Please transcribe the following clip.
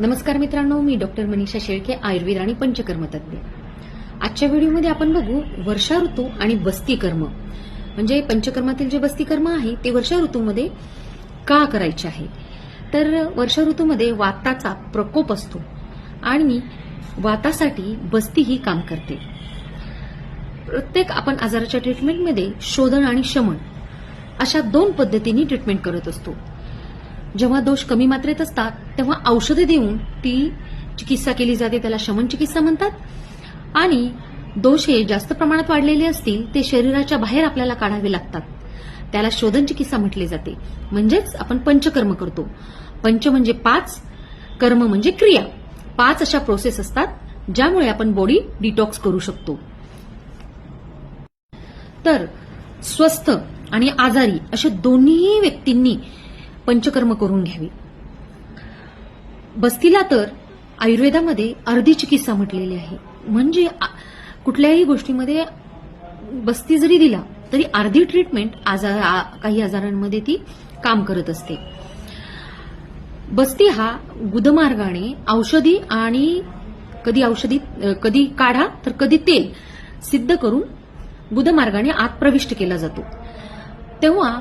नमस्कार मित्रांनो मी डॉक्टर मनीषा शेळके आयुर्वेद आणि पंचकर्म तज्ज्ञ आजच्या व्हिडिओमध्ये आपण बघू वर्षा ऋतू आणि बस्ती कर्म. म्हणजे पंचकर्मातील जे बस्ती कर्म आहे ते वर्षा ऋतूमध्ये का करायचे आहे? तर वर्षा ऋतूमध्ये वाताचा प्रकोप असतो आणि वातासाठी बस्ती ही काम करते. प्रत्येक आपण आजाराच्या ट्रीटमेंटमध्ये शोधन आणि शमन अशा दोन पद्धतीने ट्रीटमेंट करत असतो. जेव्हा दोष कमी मात्रेत असतात तेव्हा औषधे देऊन ती चिकित्सा केली जाते त्याला शमन चिकित्सा म्हणतात. आणि दोष हे जास्त प्रमाणात वाढलेले असतील ते शरीराच्या बाहेर आपल्याला काढावे लागतात. त्याला शोधन चिकित्सा म्हटले जाते. म्हणजेच आपण पंचकर्म करतो. पंच म्हणजे पाच कर्म म्हणजे क्रिया. पाच अशा प्रोसेस असतात ज्यामुळे आपण बॉडी डिटॉक्स करू शकतो. तर स्वस्थ आणि आजारी अशा दोन्ही व्यक्तींनी पंचकर्म करून घ्यावी. बस्तीला तर आयुर्वेदामध्ये अर्धी चिकित्सा म्हटलेली आहे. म्हणजे कुठल्याही गोष्टीमध्ये बस्ती जरी दिला तरी अर्धी ट्रीटमेंट आजार काही आजारांमध्ये ती काम करत असते. बस्ती हा गुदमार्गाने औषधी आणि कधी औषधी कधी काढा तर कधी तेल सिद्ध करून गुदमार्गाने आत प्रविष्ट केला जातो. तेव्हा